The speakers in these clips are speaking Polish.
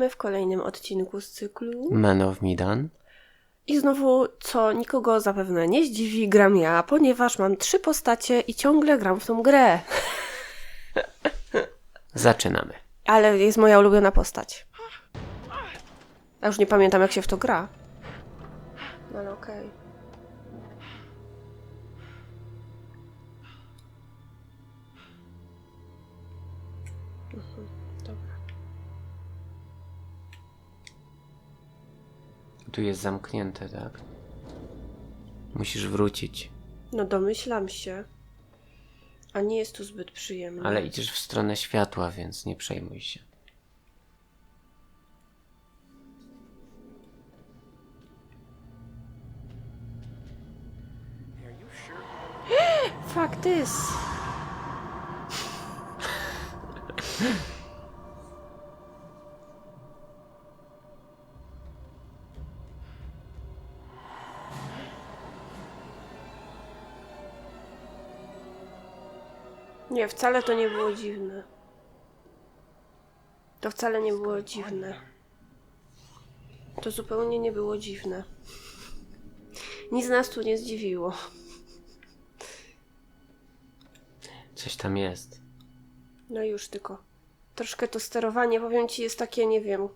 Witamy w kolejnym odcinku z cyklu. Man of Midan. I znowu, co nikogo zapewne nie zdziwi, gram ja, ponieważ mam trzy postacie i ciągle gram w tą grę. Zaczynamy. Ale jest moja ulubiona postać. A już nie pamiętam, jak się w to gra. No ale okej. Tu jest zamknięte, tak? Musisz wrócić. No domyślam się. A nie jest tu zbyt przyjemnie. Ale idziesz w stronę światła, więc nie przejmuj się. Fuck this. Wcale to nie było dziwne. To wcale nie było dziwne. To zupełnie nie było dziwne. Nic nas tu nie zdziwiło. Coś tam jest. No już tylko. Troszkę to sterowanie, powiem ci, jest takie, nie wiem.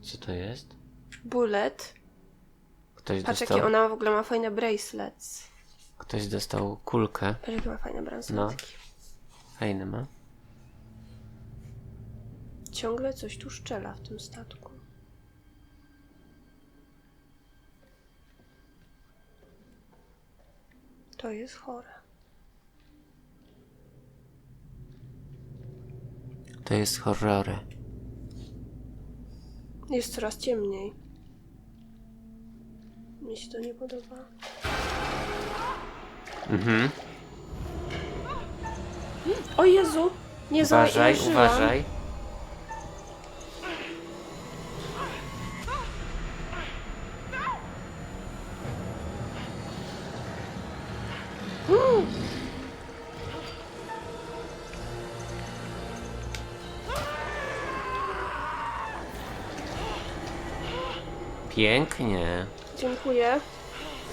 Co to jest? Bullet. Ktoś Patrz, dostał, jakie ona w ogóle ma fajne bracelets. ktoś dostał kulkę. Patrz, jakie ma fajne braceletki. No. Fajne ma. Ciągle coś tu szczela w tym statku. To jest chore. To jest horrory. Jest coraz ciemniej. Mnie się to nie podoba. Mhm. O Jezu! Nie Uważaj, zauważyłam. uważaj. Pięknie. Dziękuję.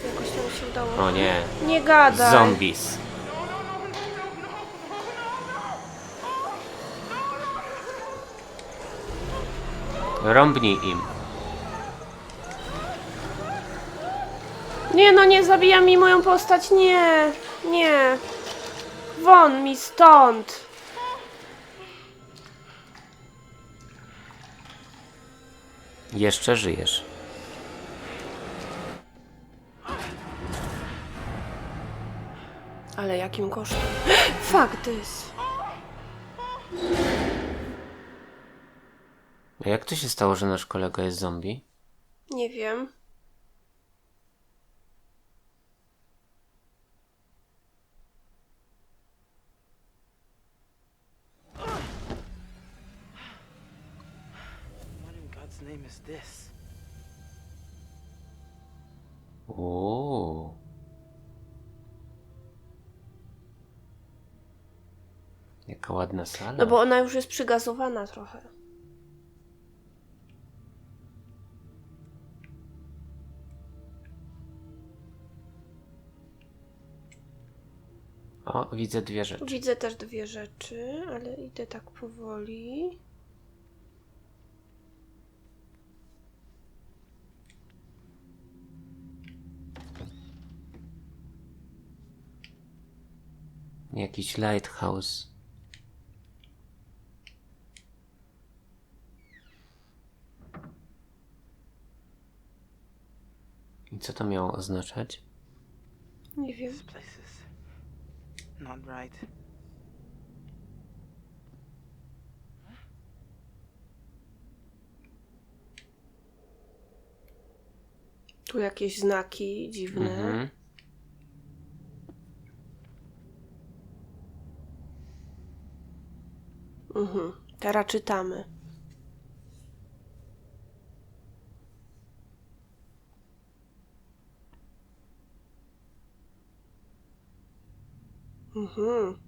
Jakoś tam się udało. O nie. Nie gadaj! Zombies. Rąbnij im. Nie no, nie zabija mi moją postać, nie, nie. Won mi stąd. Jeszcze żyjesz. Ale jakim kosztem? Fuck this. A jak to się stało, że nasz kolega jest zombie? Nie wiem. Ładna sala. No bo ona już jest przygazowana trochę. O, widzę dwie rzeczy. Widzę też dwie rzeczy, ale idę tak powoli. Jakiś lighthouse. Co to miało oznaczać? Nie wiem. This place is not right. Tu jakieś znaki dziwne. Mhm. Mhm. Teraz czytamy. Mhm.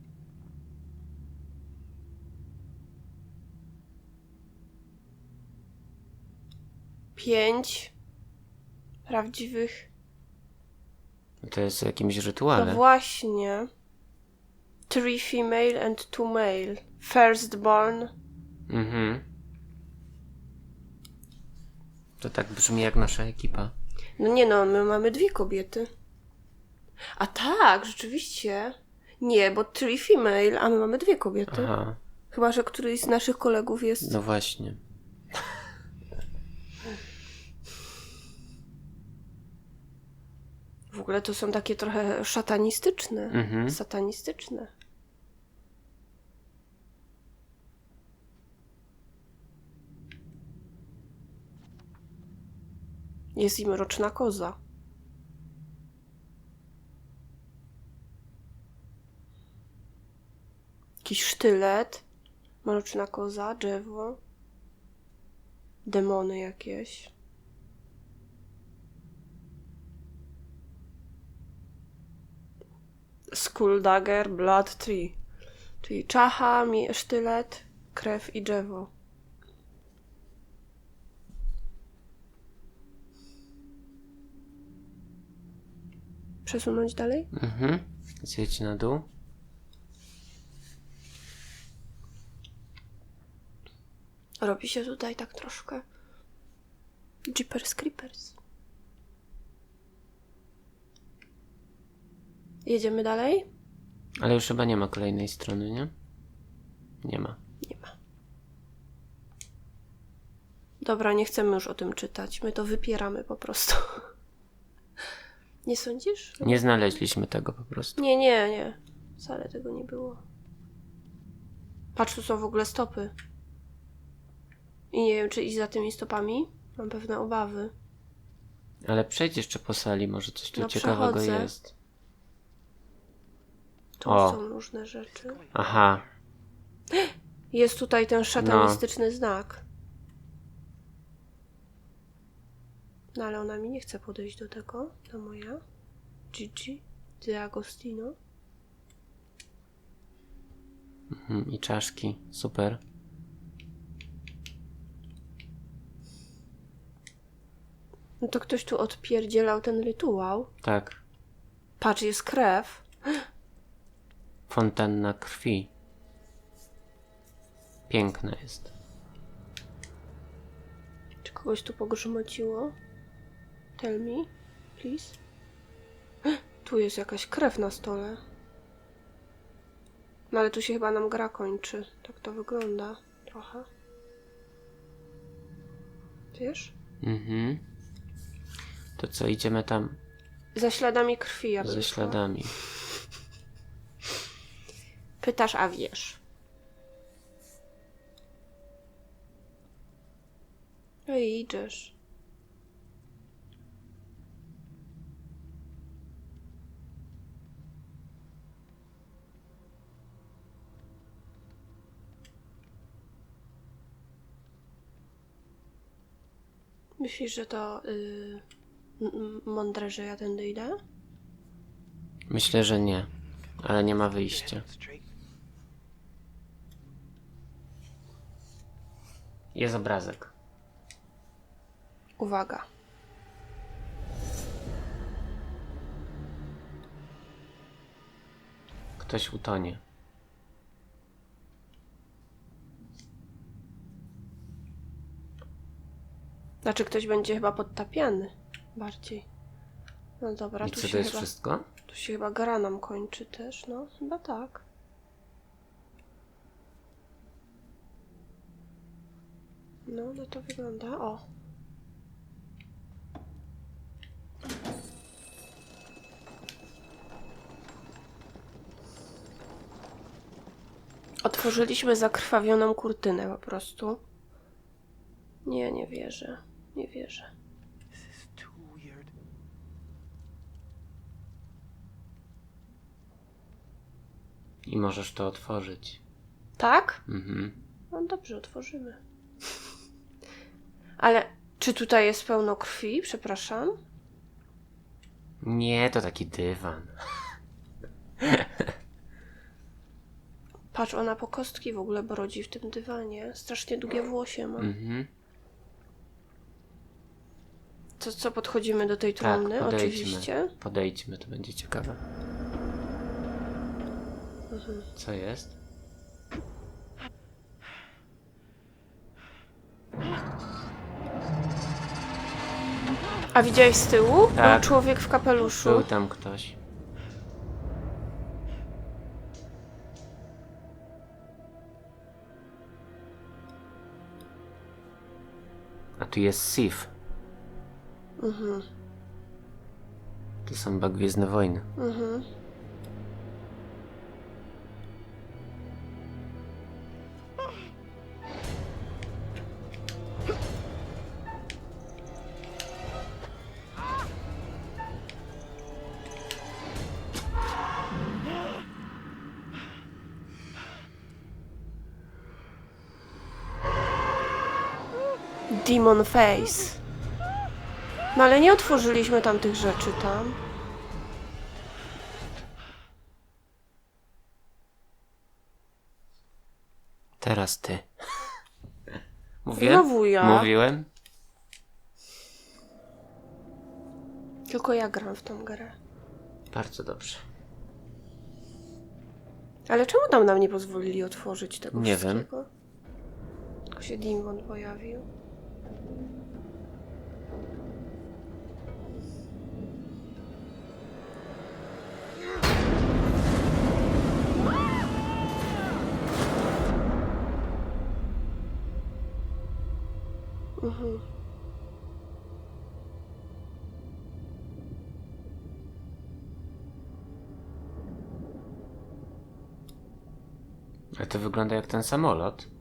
Pięć prawdziwych. To jest jakimś rytuale. No właśnie. Three female and two male. Firstborn. Mhm. To tak brzmi jak nasza ekipa. No nie no, my mamy dwie kobiety. A tak, rzeczywiście. Nie, bo three female, a my mamy dwie kobiety. Aha, Chyba, że któryś z naszych kolegów jest. no właśnie. W ogóle to są takie trochę szatanistyczne. Mhm. Satanistyczne. Jest im roczna koza. Jakiś sztylet. Mroczna koza, drzewo. Demony jakieś. Skull Dagger, Blood Tree. Czyli czacha, sztylet, krew i drzewo. Przesunąć dalej? Mhm. Zjedź na dół. Robi się tutaj tak troszkę. Jeepers Creepers. Jedziemy dalej? Ale już chyba nie ma kolejnej strony, nie? Nie ma. Nie ma. Dobra, nie chcemy już o tym czytać. My to wypieramy po prostu. Nie sądzisz? Nie znaleźliśmy tego po prostu. Nie, nie, nie. Wcale tego nie było. Patrz, tu są w ogóle stopy. I nie wiem, czy iść za tymi stopami. Mam pewne obawy. Ale przejdź jeszcze po sali, może coś tu No, ciekawego przechodzę. jest. Tu O. są różne rzeczy. Aha, Jest tutaj ten szatanistyczny znak. No ale ona mi nie chce podejść do tego. Ta moja. Gigi. De Agostino. mhm. i czaszki. Super. No to ktoś tu odpierdzielał ten rytuał. Tak. Patrz, jest krew. Fontanna krwi. Piękna jest. Czy kogoś tu pogrzmociło? Tell me, please. Tu jest jakaś krew na stole. No ale tu się chyba nam gra kończy. Tak to wygląda trochę. Wiesz? Mhm. To co, idziemy tam Za śladami krwi, ja bym ze szła. śladami. Pytasz, a wiesz. No i idziesz. Myślisz, że to y, mądre, że ja tędy idę? Myślę, że nie. Ale nie ma wyjścia. Jest obrazek. Uwaga. Ktoś utonie. Znaczy ktoś będzie chyba podtapiany bardziej. No dobra, I tu co się, to jest chyba, wszystko? tu się chyba gra nam kończy też, no chyba tak. No, no to wygląda, o. Otworzyliśmy zakrwawioną kurtynę po prostu. Nie, nie wierzę. Nie wierzę. This is too weird. I możesz to otworzyć. Tak? Mhm. No dobrze, otworzymy. Ale czy tutaj jest pełno krwi? Przepraszam. Nie, to taki dywan. Patrz, ona po kostki w ogóle brodzi w tym dywanie. Strasznie długie włosie ma. Mhm. To co, podchodzimy do tej Tak, trumny? podejdźmy. Oczywiście. Podejdźmy, to będzie ciekawe. Co jest? A widziałeś z tyłu? Tak. Był człowiek w kapeluszu. Był tam ktoś. A tu jest Sif. Mhm. To są chyba Gwiezdne Wojny. Mhm. Face. No ale nie otworzyliśmy tam tych rzeczy tam. Teraz ty. Mówię? Znowu ja. Mówiłem? Tylko ja gram w tą grę. Bardzo dobrze. Ale czemu tam nam nie pozwolili otworzyć tego Nie wiem. wszystkiego? Tylko się Demon pojawił. Mhm. Ale to wygląda jak ten samolot.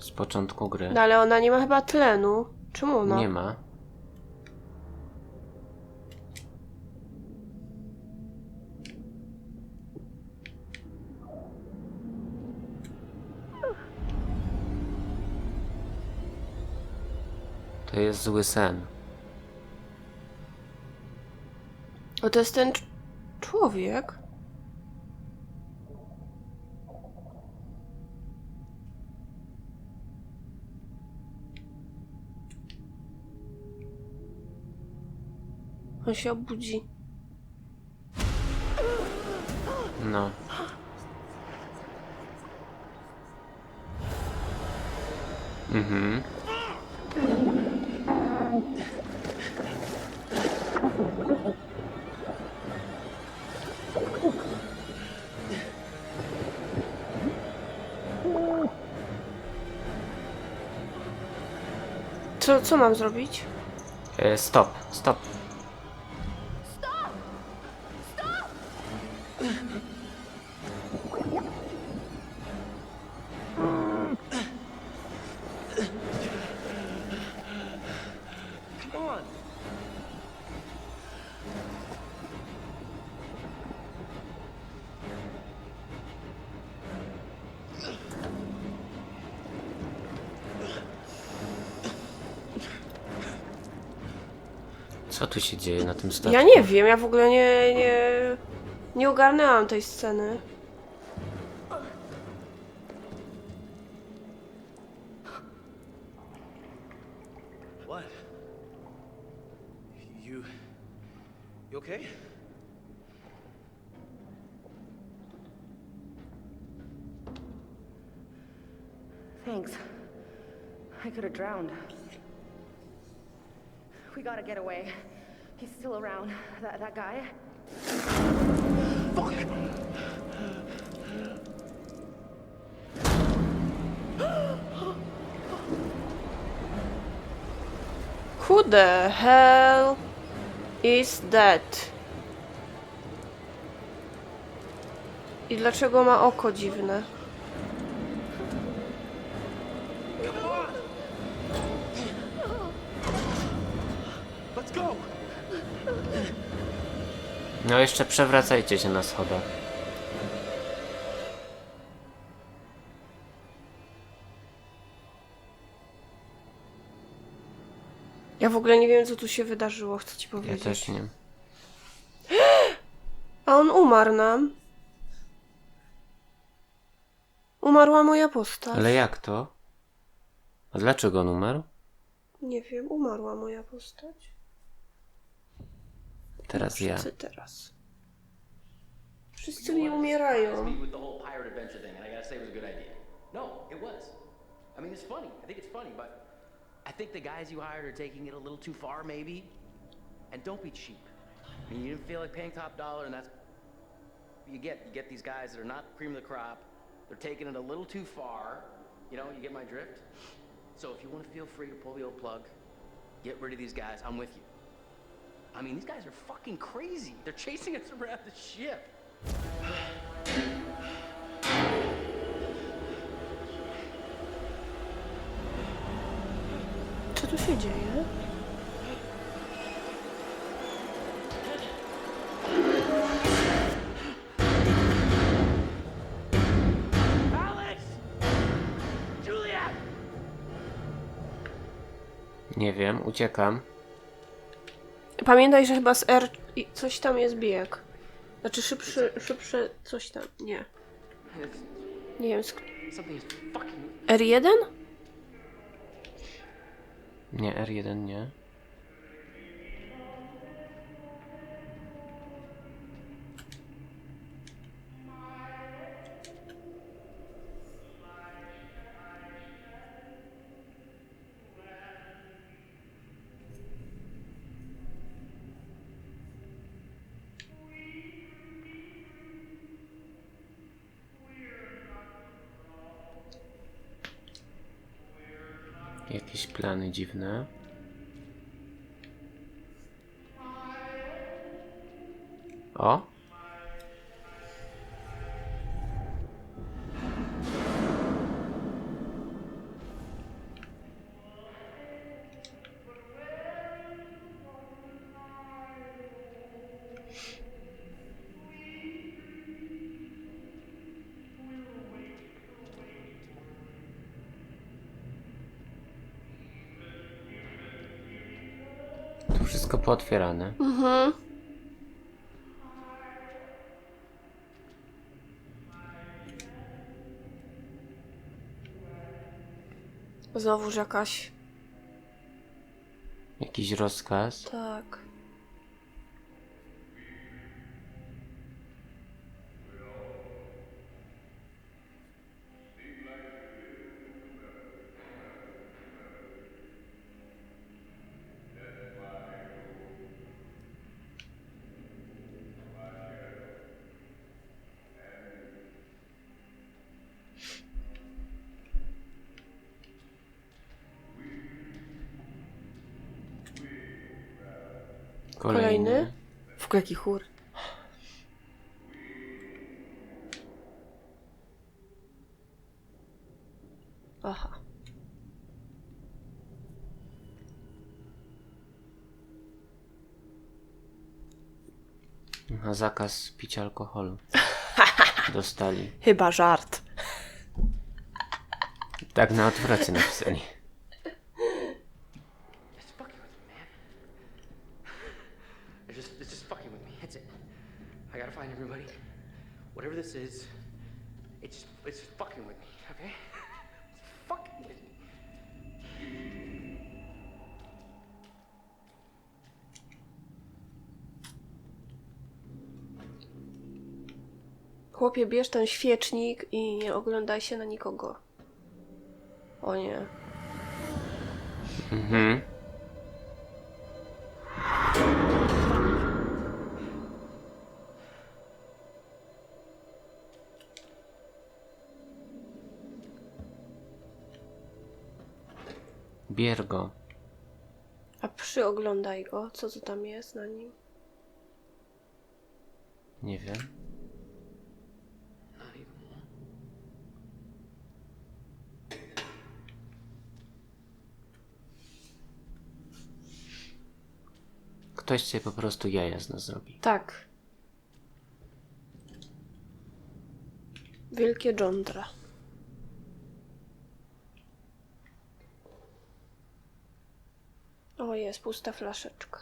Z początku gry. No ale ona nie ma chyba tlenu. Czemu ona? Nie ma. To jest zły sen. O, to jest ten cz- człowiek. On się obudzi. No. Mhm. Co, co mam zrobić? E, stop, stop. Co tu się dzieje na tym statku? Ja nie wiem, ja w ogóle nie, nie, nie ogarnęłam tej sceny. What? You. You okay? Thanks. I could have drowned. We gotta get away. He's still around. That, that guy? Who the hell is that? I dlaczego ma oko dziwne? No jeszcze przewracajcie się na schodach. Ja w ogóle nie wiem, co tu się wydarzyło, chcę ci Ja powiedzieć. też nie. A on umarł nam. Umarła moja postać. Ale jak to? A dlaczego on umarł? Nie wiem, umarła moja postać. Teraz ja. Wszyscy teraz. Wszyscy mi umierają. with the whole pirate adventure thing, and I gotta say it was a good idea. No, it was. I mean, it's funny. I think it's funny, but I think the guys you hired are taking it a little too far, maybe. And don't be cheap. I mean, you didn't feel like paying top dollar, and that's you get. You get these guys that are not cream of the crop. They're taking it a little too far. You know, you get my drift. So if you want to feel free to pull the old plug, get rid of these guys. I'm with you. I mean, these guys are fucking crazy. They're chasing us around the ship. Co tu się dzieje? Alex! Juliet! Nie wiem, uciekam. Pamiętaj, że chyba z R i coś tam jest bieg. Znaczy szybszy, szybsze coś tam. Nie. Nie wiem. sk- Something is fucking. R1? Nie, R1 nie. Plany dziwne. O! Wszystko pootwierane. Mhm. Znowuż jakaś. Jakiś rozkaz. Tak. Kolejny. W ogóle jaki chór. Aha. Na zakaz picia alkoholu. Dostali. Chyba żart. Tak na odwrocie napisali. It's fucking with me, man. It's just, it's just fucking with me. That's it. I gotta find everybody. Whatever this is, it's just, it's just fucking with me. Okay? It's fucking with me. Chłopie, bierz ten świecznik i nie oglądaj się na nikogo. O nie. Mhm. Bier go. A przyoglądaj go. Co to tam jest na nim? Nie wiem. Ktoś sobie po prostu jaja z nas zrobi. Tak. Wielkie jądra. O, jest pusta flaszeczka.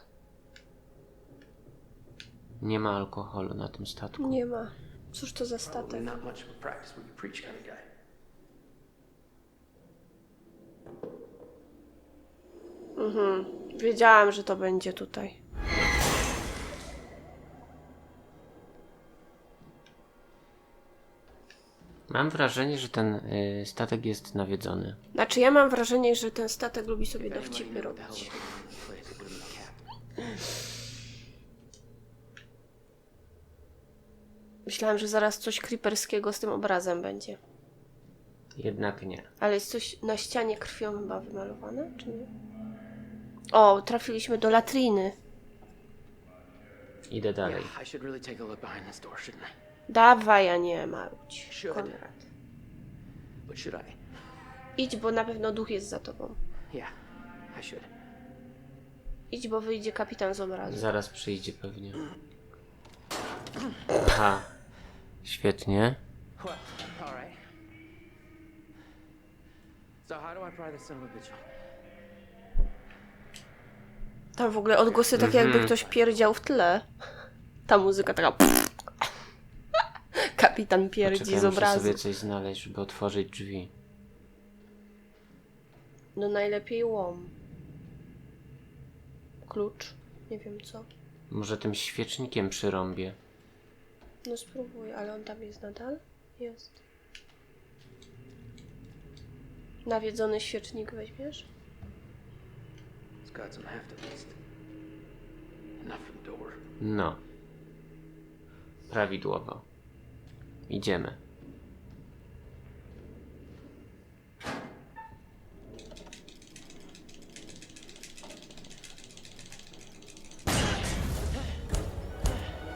Nie ma alkoholu na tym statku. Nie ma. Cóż to za statek? not much of a practice what you preach kind of guy. Mhm. Wiedziałam, że to będzie tutaj. Mam wrażenie, że ten y, statek jest nawiedzony. Znaczy, ja mam wrażenie, że ten statek lubi sobie dowcipy robić. Myślałam, że zaraz coś creeperskiego z tym obrazem będzie. Jednak nie. Ale jest coś na ścianie krwią chyba wymalowane, czy nie? O, trafiliśmy do latriny. Idę dalej. Yeah, I should really take a look behind this door, shouldn't I? Dawaj, a nie marudź. Should. Konrad. But should I? Idź, bo na pewno duch jest za tobą. Yeah, I should. Idź, bo wyjdzie kapitan z obrazu. Zaraz przyjdzie pewnie. Aha. Świetnie. Well, all right. So how do I pry this son of a bitch open? Tam w ogóle odgłosy takie, jakby Mhm. ktoś pierdział w tle. Ta muzyka taka... Kapitan pierdzi Poczekaj, z muszę obrazu. sobie coś znaleźć, żeby otworzyć drzwi. No najlepiej łom. Klucz. Nie wiem co. Może tym świecznikiem przyrąbię. No spróbuj, ale on tam jest nadal? Jest. Nawiedzony świecznik weźmiesz? It's. Enough for the door. No. Prawidłowo. Idziemy.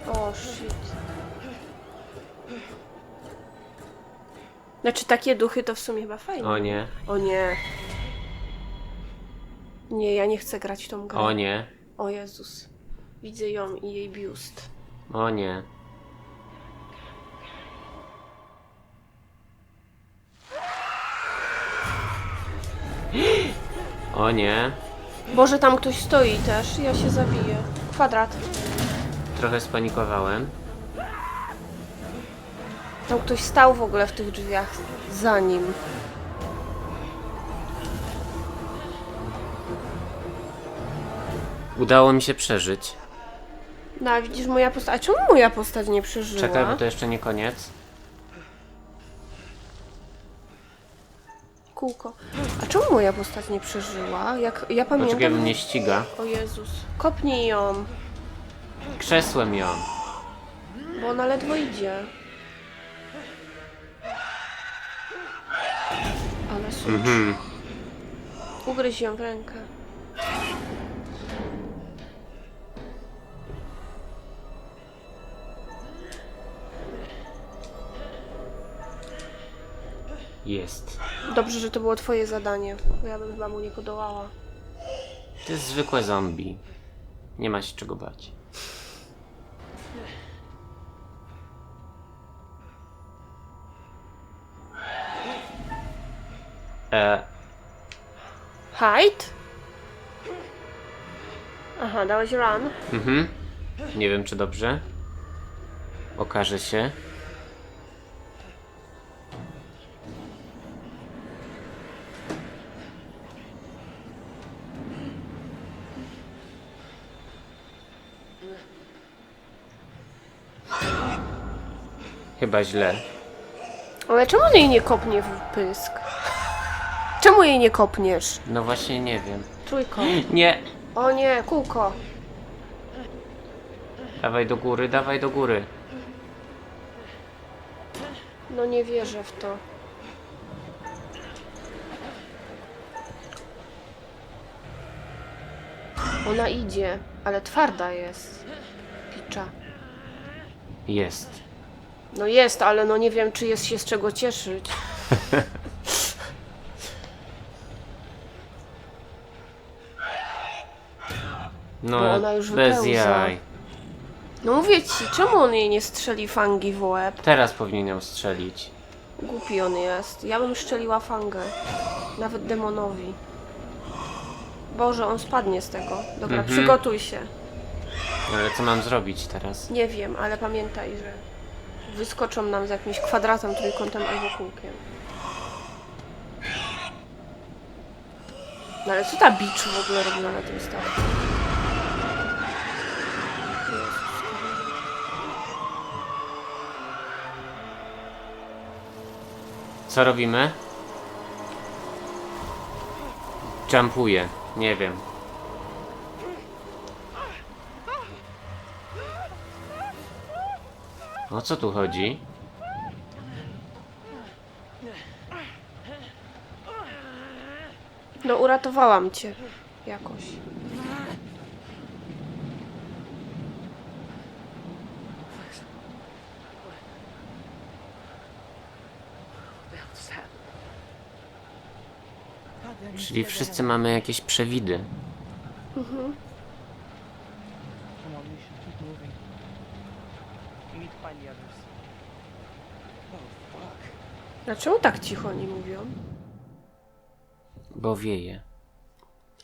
O, shit. Znaczy takie duchy to w sumie chyba fajne. O nie, O nie. Nie, ja nie chcę grać tą grę. o nie, O Jezus. Widzę ją i jej biust. o nie. O nie. Boże, tam ktoś stoi też. Ja się zabiję. Kwadrat. Trochę spanikowałem. Tam ktoś stał w ogóle w tych drzwiach za nim. Udało mi się przeżyć. No, a widzisz, moja postać. A czemu moja postać nie przeżyła? Czekaj, bo to jeszcze nie koniec. Kółko. A czemu moja postać nie przeżyła? Jak ja Poczekaj, bo pamiętam. mnie ściga. O Jezus. Kopnij ją, Krzesłem ją. bo ona ledwo idzie. Ale sucz. Mhm. Ugryź ją w rękę. Jest. Dobrze, że to było twoje zadanie, bo ja bym chyba mu nie podołała. To jest zwykłe zombie. Nie ma się czego bać. E, Hide? Aha, dałeś run. mhm. Nie wiem, czy dobrze. Okaże się. Chyba źle. Ale czemu on jej nie kopnie w pysk? Czemu jej nie kopniesz? No właśnie nie wiem. Trójko. Nie! O nie, kółko. Dawaj do góry, dawaj do góry. No nie wierzę w to. Ona idzie, ale twarda jest. Picza. Jest. No jest, ale no nie wiem, czy jest się z czego cieszyć. No, Bo ona już bez wypełza. jaj. No mówię ci, czemu on jej nie strzeli fangi w łeb? Teraz powinien ją strzelić. Głupi on jest. Ja bym szczeliła fangę. Nawet demonowi. Boże, on spadnie z tego. Dobra, Mhm. przygotuj się. Ale co mam zrobić teraz? Nie wiem, ale pamiętaj, że wyskoczą nam z jakimś kwadratem, trójkątem albo kółkiem. No ale co ta bicz w ogóle robiła na tym statku? Co robimy? Jumpuję. Nie wiem. O co tu chodzi? No uratowałam cię. Jakoś. Czyli wszyscy mamy jakieś przewidy. Come on, we should keep moving. We need to find the others. Dlaczego tak cicho oni mówią? Bo wieje.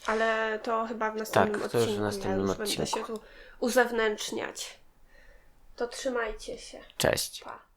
Ale to chyba w następnym Tak, to już w odcinku. następnym ja już będę się odcinku. tu uzewnętrzniać. To trzymajcie się. Cześć. Pa.